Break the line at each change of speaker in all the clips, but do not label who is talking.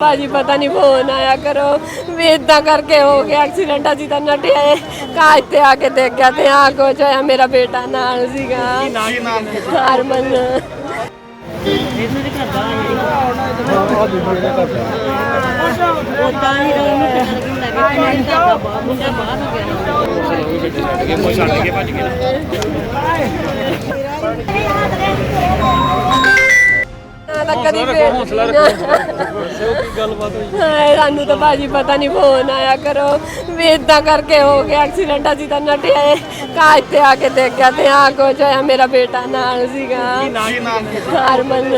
ਭਾਜੀ ਪਤਾ ਨਹੀਂ ਫੋਨ ਆਇਆ ਕਰੋ। ਵੀ ਇਦਾਂ ਕਰਕੇ ਹੋ ਗਿਆ ਐਕਸੀਡੈਂਟ ਅਸੀਂ ਤਾਂ ਨੱਠੇ ਆਏ ਕਾਜ ਤੇ ਆ ਕੇ ਦੇਖਿਆ ਤੇ ਆ ਕੁਝ ਹੋਇਆ ਮੇਰਾ ਬੇਟਾ ਨਾਲ ਸੀਗਾ। ਹਰਮਨ
ਛੱਡ ਕੇ ਭੱਜ ਗਏ
ਨਾ ਤਾਂ ਕਦੀ ਹੌਸਲਾ ਹਾਏ ਸਾਨੂੰ ਤਾਂ ਭਾਜੀ ਪਤਾ ਨਹੀਂ ਫੋਨ ਆਇਆ ਕਰੋ। ਵੀ ਇਦਾਂ ਕਰਕੇ ਹੋ ਗਿਆ ਐਕਸੀਡੈਂਟ ਅਸੀਂ ਤਾਂ ਨੱਠੇ ਆਏ ਕਾਜ ਤੇ ਆ ਕੇ ਦੇਖਿਆ ਤੇ ਆ ਕੁਝ ਹੋਇਆ ਮੇਰਾ ਬੇਟਾ ਨਾਲ ਸੀਗਾ।
ਕੀ ਨਾਮ
ਹਰਮਨ।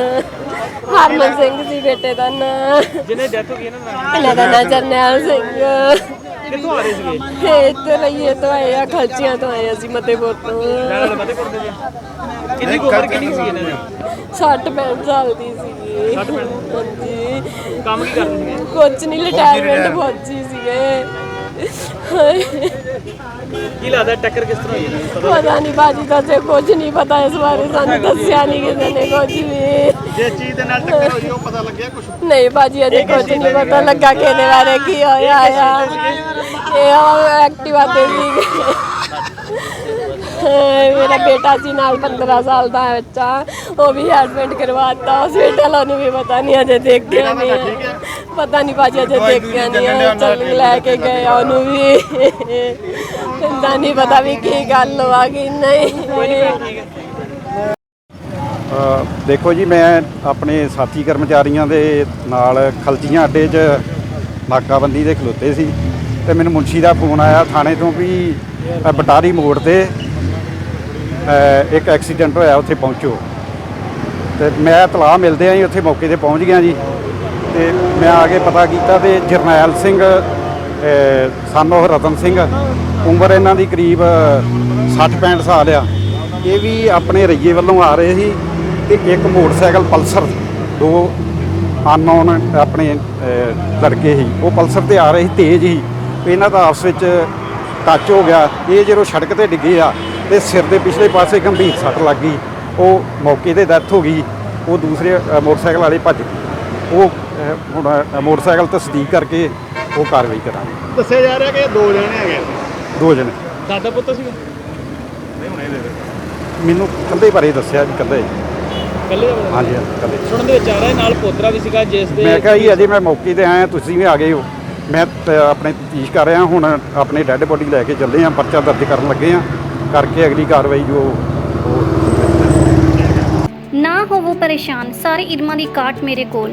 ਹਰਮਨ ਸਿੰਘ ਸੀ ਬੇਟੇ ਦਾ ਨਾਂ।
ਜਿਹਨੇ ਡੈਥ ਹੋ ਗਈ ਇਹਨਾਂ ਦਾ
ਇਹਨਾਂ ਦਾ ਨਾਂ ਜਰਨੈਲ ਸਿੰਘ।
ਕਿੱਥੋਂ ਆ ਰਹੇ ਸੀਗੇ?
ਇਹ ਲਈਏ ਤੋਂ ਆਏ ਆ ਖਲਚੀਆਂ ਤੋਂ ਆਏ ਅਸੀਂ ਮਤੇਪੁਰ ਤੋਂ।
ਨਾਲ ਮਤੇ ਕਰਦੇ ਜੀ? ਕਿੰਨੀ ਕੁ ਉਮਰ ਕਿੰਨੀ ਸੀ ਇਹਨਾਂ ਦੀ?
60 65 ਸਾਲ ਦੀ ਸੀਗੀ।
60
ਹਾਂਜੀ।
ਕੰਮ ਕੀ ਕਰਦੇ ਸੀਗੇ?
ਕੁਝ ਨਹੀਂ ਰਿਟਾਇਰਮੈਂਟ ਫੌਜੀ ਸੀਗੇ।
ਕੀ ਲੱਗਦਾ ਟੱਕਰ ਕਿਸ ਤਰ੍ਹਾਂ ਹੋਈ ਇਹਨਾਂ ਦੀ ਪਤਾ
ਪਤਾ ਨਹੀਂ ਬਾਜੀ ਦਾ ਤੇ ਕੁਝ ਨਹੀਂ ਪਤਾ ਇਸ ਬਾਰੇ ਸਾਨੂੰ ਦੱਸਿਆ ਨਹੀਂ ਕਿਸੇ ਨੇ ਕੁਝ ਵੀ।
ਜੇ ਚੀਜ਼ ਦੇ ਨਾਲ ਟੱਕਰ ਹੋਈ ਉਹ ਪਤਾ ਲੱਗਿਆ ਕੁਝ
ਨਹੀਂ ਬਾਜੀ ਅਜੇ ਕੁਝ ਨਹੀਂ ਪਤਾ ਲੱਗਾ ਕਿ ਇਹਦੇ ਬਾਰੇ ਕੀ ਹੋਇਆ ਆ ਇਹ ਉਹ ਐਕਟਿਵਾ ਤੇ ਸੀਗੇ ਹਾਏ, ਮੇਰਾ ਬੇਟਾ ਸੀ ਨਾਲ 15 ਸਾਲ ਦਾ ਬੱਚਾ ਉਹ ਵੀ ਐਡਮਿਟ ਕਰਵਾਤਾ ਹਸਪੀਟਲ ਉਹਨੂੰ ਵੀ ਪਤਾ ਨਹੀਂ ਅਜੇ ਦੇਖਿਆ ਨਹੀਂ। ਹੈ। ਪਤਾ ਨਹੀਂ ਬਾਜੀ ਅਜੇ ਦੇਖਿਆ ਨਹੀਂ ਹੈ। ਚੱਲ ਲੈ ਕੇ ਗਏ ਆ। ਉਹਨੂੰ ਵੀ। ਇੰਦਾ ਨਹੀਂ ਪਤਾ ਵੀ ਕੀ ਗੱਲ ਹੋਆ ਕਿ ਨਹੀਂ।
ਅ, ਦੇਖੋ ਜੀ ਮੈਂ ਆਪਣੇ ਸਾਥੀ ਕਰਮਚਾਰੀਆਂ ਦੇ ਨਾਲ ਖਲਚੀਆਂ ਅੱਡੇ 'ਚ ਨਾਕਾਬੰਦੀ ਦੇ ਖਲੋਤੇ ਸੀ ਤੇ ਮੈਨੂੰ ਮੁਨਸ਼ੀ ਦਾ ਫੋਨ ਆਇਆ ਥਾਣੇ ਤੋਂ ਵੀ ਅ, ਬਟਾਰੀ ਮੋੜ ਤੇ ਅ, ਇੱਕ ਐਕਸੀਡੈਂਟ ਹੋਇਆ ਉੱਥੇ ਪਹੁੰਚੋ। ਤੇ ਮੈਂ ਤਲਾਹ ਮਿਲਦੇ ਆਂ ਜੀ ਉੱਥੇ ਮੌਕੇ ਤੇ ਪਹੁੰਚ ਗਿਆ ਜੀ। ਤੇ ਮੈਂ ਆ ਕੇ ਪਤਾ ਕੀਤਾ ਤੇ ਜਰਨੈਲ ਸਿੰਘ ਸਾਨੂੰ ਰਤਨ ਸਿੰਘ, ਉਮਰ ਇਹਨਾਂ ਦੀ ਕਰੀਬ 60 65 ਸਾਲ ਆ। ਇਹ ਵੀ ਆਪਣੇ ਰਈਏ ਵੱਲੋਂ ਆ ਰਹੇ ਸੀ ਤੇ ਇੱਕ ਮੋਟਰਸਾਈਕਲ ਪਲਸਰ, ਦੋ ਅਨਨੋਨ ਆਪਣੇ ਲੜਕੇ ਸੀ। ਉਹ ਪਲਸਰ ਤੇ ਆ ਰਹੇ ਸੀ, ਤੇਜ਼ ਹੀ ਇਹਨਾਂ ਦਾ ਆਪਸ ਵਿੱਚ ਟੱਚ ਹੋ ਗਿਆ। ਇਹ ਜਦੋਂ ਸੜਕ ਤੇ ਡਿੱਗੇ ਆ ਤੇ ਸਿਰ ਦੇ ਪਿਛਲੇ ਪਾਸੇ ਗੰਭੀਰ ਸੱਟ ਲੱਗ ਗਈ। ਉਹ ਮੌਕੇ ਤੇ ਡੈਥ ਹੋ ਗਈ। ਉਹ ਦੂਸਰੇ ਮੋਟਰਸਾਈਕਲ ਵਾਲੇ ਭੱਜ ਗਏ। ਉਹ ਹੁਣ ਮੋਟਰਸਾਈਕਲ ਤਸਦੀਕ ਕਰਕੇ ਉਹ ਕਾਰਵਾਈ ਕਰਾਂਗੇ।
ਦੱਸਿਆ ਜਾ ਰਿਹਾ ਕਿ ਦੋ ਜਣੇ ਹੈਗੇ
ਦੋ ਜਣੇ।
ਦਾਦਾ ਪੁੱਤ ਸੀਗਾ?
ਮੈਨੂੰ ਕੱਲੇ ਬਾਰੇ ਦੱਸਿਆ ਜੀ ਕੱਲੇ।
ਕੱਲੇ
ਹਾਂਜੀ ਹਾਂਜੀ ਕੱਲੇ।
ਸੁਣਨ ਦੇ ਵਿੱਚ ਆ ਰਿਹਾ ਨਾਲ ਪੋਤਰਾ ਵੀ ਸੀਗਾ ਜਿਸ ਦੇ
ਮੈਂ ਕਿਹਾ ਜੀ ਅਜੇ ਮੈਂ ਮੌਕੇ ਤੇ ਆਇਆ ਤੁਸੀਂ ਵੀ ਆ ਗਏ ਹੋ। ਮੈਂ ਤ- ਆਪਣੇ ਤਫਤੀਸ਼ ਕਰ ਰਿਹਾ ਹੁਣ ਆਪਣੇ ਡੈੱਡ ਬੋਡੀ ਲੈ ਕੇ ਚੱਲੇ ਆ ਪਰਚਾ ਦਰਜ ਕਰਨ ਲੱਗੇ ਆ ਕਰਕੇ ਅਗਲੀ ਕਾਰਵਾਈ ਜੋ ਉਹ
ਨਾ ਹੋਵੋ ਪਰੇਸ਼ਾਨ ਸਾਰੇ ਇਲਮਾਂ ਦੀ ਕਾਟ ਮੇਰੇ ਕੋਲ।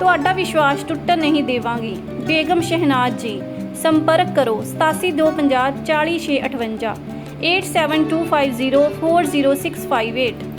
ਤੁਹਾਡਾ ਵਿਸ਼ਵਾਸ ਟੁੱਟਣ ਨਹੀਂ ਦੇਵਾਂਗੀ। ਬੇਗਮ ਸ਼ਹਿਨਾਜ਼ ਜੀ ਸੰਪਰਕ ਕਰੋ 8725 40658 8725040658